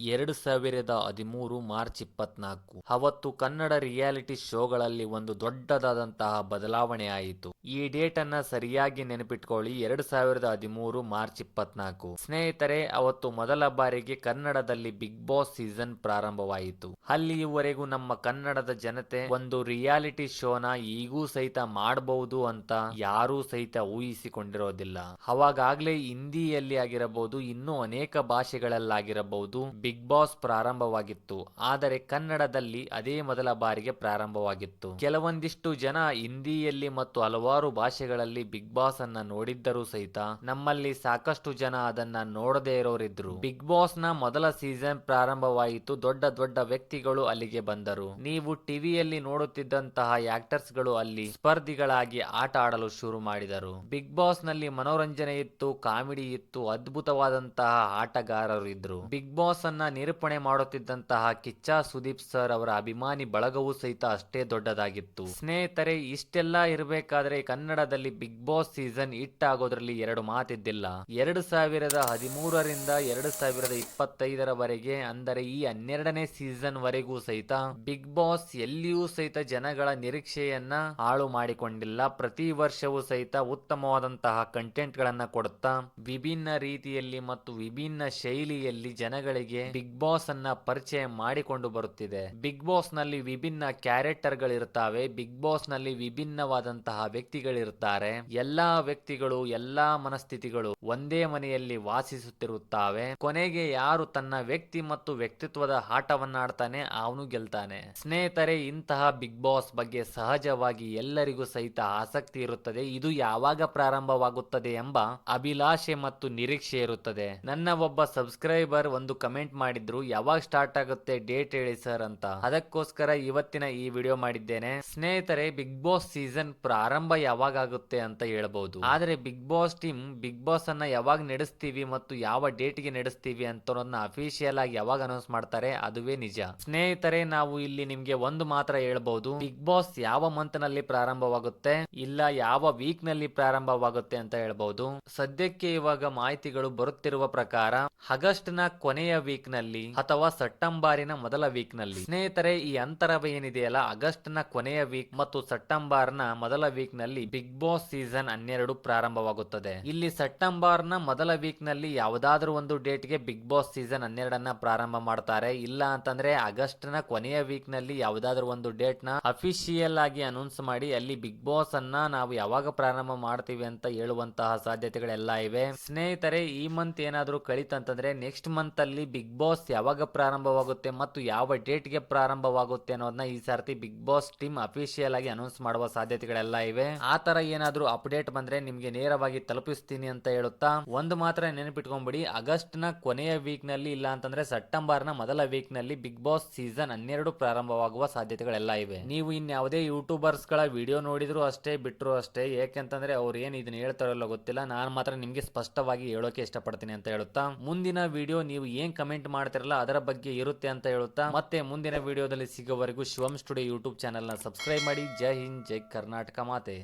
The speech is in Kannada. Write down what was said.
ಎರಡು ಸಾವಿರದ ಹದಿಮೂರು ಮಾರ್ಚ್ ಇಪ್ಪತ್ನಾಲ್ಕು. ಅವತ್ತು ಕನ್ನಡ ರಿಯಾಲಿಟಿ ಶೋಗಳಲ್ಲಿ ಒಂದು ದೊಡ್ಡದಾದಂತಹ ಬದಲಾವಣೆ ಆಯಿತು. ಈ ಡೇಟ್ ಅನ್ನ ಸರಿಯಾಗಿ ನೆನಪಿಟ್ಕೊಳ್ಳಿ. ಎರಡು ಸಾವಿರದ ಹದಿಮೂರು ಮಾರ್ಚ್ ಇಪ್ಪತ್ನಾಲ್ಕು. ಸ್ನೇಹಿತರೆ, ಅವತ್ತು ಮೊದಲ ಬಾರಿಗೆ ಕನ್ನಡದಲ್ಲಿ ಬಿಗ್ ಬಾಸ್ ಸೀಸನ್ ಪ್ರಾರಂಭವಾಯಿತು. ಅಲ್ಲಿಯವರೆಗೂ ನಮ್ಮ ಕನ್ನಡದ ಜನತೆ ಒಂದು ರಿಯಾಲಿಟಿ ಶೋನ ಈಗೂ ಸಹಿತ ಮಾಡಬಹುದು ಅಂತ ಯಾರೂ ಸಹಿತ ಊಹಿಸಿಕೊಂಡಿರೋದಿಲ್ಲ. ಅವಾಗಾಗ್ಲೇ ಹಿಂದಿಯಲ್ಲಿ ಆಗಿರಬಹುದು, ಇನ್ನೂ ಅನೇಕ ಭಾಷೆಗಳಲ್ಲಾಗಿರಬಹುದು ಬಿಗ್ ಬಾಸ್ ಪ್ರಾರಂಭವಾಗಿತ್ತು, ಆದರೆ ಕನ್ನಡದಲ್ಲಿ ಅದೇ ಮೊದಲ ಬಾರಿಗೆ ಪ್ರಾರಂಭವಾಗಿತ್ತು. ಕೆಲವೊಂದಿಷ್ಟು ಜನ ಹಿಂದಿಯಲ್ಲಿ ಮತ್ತು ಹಲವಾರು ಭಾಷೆಗಳಲ್ಲಿ ಬಿಗ್ ಬಾಸ್ ಅನ್ನ ನೋಡಿದ್ದರೂ ಸಹಿತ ನಮ್ಮಲ್ಲಿ ಸಾಕಷ್ಟು ಜನ ಅದನ್ನ ನೋಡದೇ ಇರೋರಿದ್ರು. ಬಿಗ್ ಬಾಸ್ನ ಮೊದಲ ಸೀಸನ್ ಪ್ರಾರಂಭವಾಯಿತು, ದೊಡ್ಡ ದೊಡ್ಡ ವ್ಯಕ್ತಿಗಳು ಅಲ್ಲಿಗೆ ಬಂದರು. ನೀವು ಟಿವಿಯಲ್ಲಿ ನೋಡುತ್ತಿದ್ದಂತಹ ಆಕ್ಟರ್ಸ್ಗಳು ಅಲ್ಲಿ ಸ್ಪರ್ಧಿಗಳಾಗಿ ಆಟ ಆಡಲು ಶುರು ಮಾಡಿದರು. ಬಿಗ್ ಬಾಸ್ನಲ್ಲಿ ಮನೋರಂಜನೆ ಇತ್ತು, ಕಾಮಿಡಿ ಇತ್ತು, ಅದ್ಭುತವಾದಂತಹ ಆಟಗಾರರು ಇದ್ರು ಬಿಗ್ ಬಾಸ್ ಅನ್ನ ನಿರೂಪಣೆ ಮಾಡುತ್ತಿದ್ದಂತಹ ಕಿಚ್ಚ ಸುದೀಪ್ ಸರ್ ಅವರ ಅಭಿಮಾನಿ ಬಳಗವೂ ಸಹಿತ ಅಷ್ಟೇ ದೊಡ್ಡದಾಗಿತ್ತು. ಸ್ನೇಹಿತರೆ, ಇಷ್ಟೆಲ್ಲ ಇರಬೇಕಾದ್ರೆ ಕನ್ನಡದಲ್ಲಿ ಬಿಗ್ ಬಾಸ್ ಸೀಸನ್ ಹಿಟ್ ಆಗೋದ್ರಲ್ಲಿ ಎರಡು ಮಾತಿದ್ದಿಲ್ಲ. ಎರಡು ಸಾವಿರದ ಹದಿಮೂರರಿಂದ ಎರಡು ಸಾವಿರದ ಇಪ್ಪತ್ತೈದರವರೆಗೆ, ಅಂದರೆ ಈ ಹನ್ನೆರಡನೇ ಸೀಸನ್ ವರೆಗೂ ಸಹಿತ ಬಿಗ್ ಬಾಸ್ ಎಲ್ಲಿಯೂ ಸಹಿತ ಜನಗಳ ನಿರೀಕ್ಷೆಯನ್ನ ಹಾಳು ಮಾಡಿಕೊಂಡಿಲ್ಲ. ಪ್ರತಿ ವರ್ಷವೂ ಸಹಿತ ಉತ್ತಮವಾದಂತಹ ಕಂಟೆಂಟ್ ಗಳನ್ನ ಕೊಡುತ್ತಾ, ವಿಭಿನ್ನ ರೀತಿಯಲ್ಲಿ ಮತ್ತು ವಿಭಿನ್ನ ಶೈಲಿಯಲ್ಲಿ ಜನಗಳಿಗೆ ಬಿಗ್ ಬಾಸ್ ಅನ್ನ ಪರಿಚಯ ಮಾಡಿಕೊಂಡು ಬರುತ್ತಿದೆ. ಬಿಗ್ ಬಾಸ್ನಲ್ಲಿ ವಿಭಿನ್ನ ಕ್ಯಾರೆಕ್ಟರ್ ಗಳಿರುತ್ತವೆ ಬಿಗ್ ಬಾಸ್ನಲ್ಲಿ ವಿಭಿನ್ನವಾದಂತಹ ವ್ಯಕ್ತಿಗಳಿರುತ್ತಾರೆ ಎಲ್ಲಾ ವ್ಯಕ್ತಿಗಳು, ಎಲ್ಲಾ ಮನಸ್ಥಿತಿಗಳು ಒಂದೇ ಮನೆಯಲ್ಲಿ ವಾಸಿಸುತ್ತಿರುತ್ತವೆ. ಕೊನೆಗೆ ಯಾರು ತನ್ನ ವ್ಯಕ್ತಿ ಮತ್ತು ವ್ಯಕ್ತಿತ್ವದ ಆಟವನ್ನಾಡ್ತಾನೆ ಅವನು ಗೆಲ್ತಾನೆ. ಸ್ನೇಹಿತರೆ, ಇಂತಹ ಬಿಗ್ ಬಾಸ್ ಬಗ್ಗೆ ಸಹಜವಾಗಿ ಎಲ್ಲರಿಗೂ ಸಹಿತ ಆಸಕ್ತಿ ಇರುತ್ತದೆ. ಇದು ಯಾವಾಗ ಪ್ರಾರಂಭವಾಗುತ್ತದೆ ಎಂಬ ಅಭಿಲಾಷೆ ಮತ್ತು ನಿರೀಕ್ಷೆ ಇರುತ್ತದೆ. ನನ್ನ ಒಬ್ಬ ಸಬ್ಸ್ಕ್ರೈಬರ್ ಒಂದು ಕಮೆಂಟ್ ಮಾಡಿದ್ರು, ಯಾವಾಗ ಸ್ಟಾರ್ಟ್ ಆಗುತ್ತೆ ಡೇಟ್ ಹೇಳಿ ಸರ್ ಅಂತ. ಅದಕ್ಕೋಸ್ಕರ ಇವತ್ತಿನ ಈ ವಿಡಿಯೋ ಮಾಡಿದ್ದೇನೆ. ಸ್ನೇಹಿತರೆ ಬಿಗ್ ಬಾಸ್ ಸೀಸನ್ ಪ್ರಾರಂಭ ಯಾವಾಗ ಆಗುತ್ತೆ ಅಂತ ಹೇಳಬಹುದು ಆದ್ರೆ big boss team big boss ಅನ್ನ ಯಾವಾಗ ನಡೆಸ್ತೀವಿ ಮತ್ತು ಯಾವ ಡೇಟ್ಗೆ ನಡೆಸ್ತೀವಿ ಅಂತ ಅಫಿಷಿಯಲ್ ಆಗಿ ಯಾವಾಗ ಅನೌನ್ಸ್ ಮಾಡ್ತಾರೆ, ಅದುವೇ ನಿಜ. ಸ್ನೇಹಿತರೆ, ನಾವು ಇಲ್ಲಿ ನಿಮ್ಗೆ ಒಂದು ಮಾತ್ರ ಹೇಳ್ಬಹುದು ಬಿಗ್ ಬಾಸ್ ಯಾವ ಮಂತ್ನಲ್ಲಿ ಪ್ರಾರಂಭವಾಗುತ್ತೆ, ಇಲ್ಲ ಯಾವ ವೀಕ್ನಲ್ಲಿ ಪ್ರಾರಂಭವಾಗುತ್ತೆ ಅಂತ ಹೇಳ್ಬಹುದು ಸದ್ಯಕ್ಕೆ ಇವಾಗ ಮಾಹಿತಿಗಳು ಬರುತ್ತಿರುವ ಪ್ರಕಾರ ಆಗಸ್ಟ್ನ ಕೊನೆಯ ವೀಕ್ನಲ್ಲಿ ಅಥವಾ ಸೆಪ್ಟೆಂಬರಿನ ಮೊದಲ ವೀಕ್ನಲ್ಲಿ. ಸ್ನೇಹಿತರೆ, ಈ ಅಂತರವ ಏನಿದೆಯಲ್ಲ, ಆಗಸ್ಟ್ನ ಕೊನೆಯ ವೀಕ್ ಮತ್ತು ಸೆಪ್ಟೆಂಬರ್ನ ಮೊದಲ ವೀಕ್ನಲ್ಲಿ ಬಿಗ್ ಬಾಸ್ ಸೀಸನ್ ಹನ್ನೆರಡು ಪ್ರಾರಂಭವಾಗುತ್ತದೆ. ಇಲ್ಲಿ ಸೆಪ್ಟೆಂಬರ್ನ ಮೊದಲ ವೀಕ್ನಲ್ಲಿ ಯಾವುದಾದ್ರೂ ಒಂದು ಡೇಟ್ಗೆ ಬಿಗ್ ಬಾಸ್ ಸೀಸನ್ ಹನ್ನೆರಡನ್ನ ಪ್ರಾರಂಭ ಮಾಡ್ತಾರೆ. ಇಲ್ಲ ಅಂತಂದ್ರೆ, ಆಗಸ್ಟ್ನ ಕೊನೆಯ ವೀಕ್ನಲ್ಲಿ ಯಾವುದಾದ್ರೂ ಒಂದು ಡೇಟ್ನ ಅಫಿಷಿಯಲ್ ಆಗಿ ಅನೌನ್ಸ್ ಮಾಡಿ ಅಲ್ಲಿ ಬಿಗ್ ಬಾಸ್ ಅನ್ನ ನಾವು ಯಾವಾಗ ಪ್ರಾರಂಭ ಮಾಡ್ತೀವಿ ಅಂತ ಹೇಳುವಂತಹ ಸಾಧ್ಯತೆಗಳೆಲ್ಲ ಇವೆ. ಸ್ನೇಹಿತರೆ, ಈ ಮಂತ್ ಏನಾದ್ರೂ ಕಳಿತಂತಂದ್ರೆ ನೆಕ್ಸ್ಟ್ ಮಂತ್ ಅಲ್ಲಿ ಬಿಗ್ ಬಾಸ್ ಯಾವಾಗ ಪ್ರಾರಂಭವಾಗುತ್ತೆ ಮತ್ತು ಯಾವ ಡೇಟ್ಗೆ ಪ್ರಾರಂಭವಾಗುತ್ತೆ ಅನ್ನೋದನ್ನ ಈ ಸರ್ತಿ ಬಿಗ್ ಬಾಸ್ ಟೀಮ್ ಅಫಿಷಿಯಲ್ ಆಗಿ ಅನೌನ್ಸ್ ಮಾಡುವ ಸಾಧ್ಯತೆಗಳೆಲ್ಲ ಇವೆ. ಆ ತರ ಏನಾದ್ರೂ ಅಪ್ಡೇಟ್ ಬಂದ್ರೆ ನಿಮಗೆ ನೇರವಾಗಿ ತಲುಪಿಸ್ತೀನಿ ಅಂತ ಹೇಳುತ್ತಾ? ಒಂದು ಮಾತ್ರ ನೆನಪಿಟ್ಕೊಂಡ್ಬಿಡಿ ಆಗಸ್ಟ್ನ ಕೊನೆಯ ವೀಕ್ನಲ್ಲಿ ಇಲ್ಲ ಅಂತಂದ್ರೆ ಸೆಪ್ಟೆಂಬರ್ನ ಮೊದಲ ವೀಕ್ನಲ್ಲಿ ಬಿಗ್ ಬಾಸ್ ಸೀಸನ್ ಹನ್ನೆರಡು ಪ್ರಾರಂಭವಾಗುವ ಸಾಧ್ಯತೆಗಳೆಲ್ಲ ಇವೆ. ನೀವು ಇನ್ಯಾವುದೇ ಯೂಟ್ಯೂಬರ್ಸ್ಗಳ ವಿಡಿಯೋ ನೋಡಿದ್ರು ಅಷ್ಟೇ, ಬಿಟ್ರು ಅಷ್ಟೇ, ಏಕೆಂತಂದ್ರೆ ಅವ್ರು ಏನ್ ಇದನ್ನ ಹೇಳ್ತಾರಲ್ಲ ಗೊತ್ತಿಲ್ಲ. ನಾನು ಮಾತ್ರ ನಿಮ್ಗೆ ಸ್ಪಷ್ಟವಾಗಿ ಹೇಳೋಕೆ ಇಷ್ಟಪಡ್ತೀನಿ ಅಂತ ಹೇಳುತ್ತಾ? ಮುಂದಿನ ವಿಡಿಯೋ ನೀವು ಏನ್ ಕಮೆಂಟ್ ಮಾಡ್ತಿರಲ್ಲ ಅದರ ಬಗ್ಗೆ ಇರುತ್ತೆ ಅಂತ ಹೇಳುತ್ತಾ? ಮತ್ತೆ ಮುಂದಿನ ವಿಡಿಯೋದಲ್ಲಿ ಸಿಗೋವರೆಗೂ ಶಿವಂ ಸ್ಟುಡಿಯೋ ಯೂಟ್ಯೂಬ್ ಚಾನೆಲ್ನ ಸಬ್ಸ್ಕ್ರೈಬ್ ಮಾಡಿ. ಜೈ ಹಿಂದ್, ಜೈ ಕರ್ನಾಟಕ ಮಾತೆ.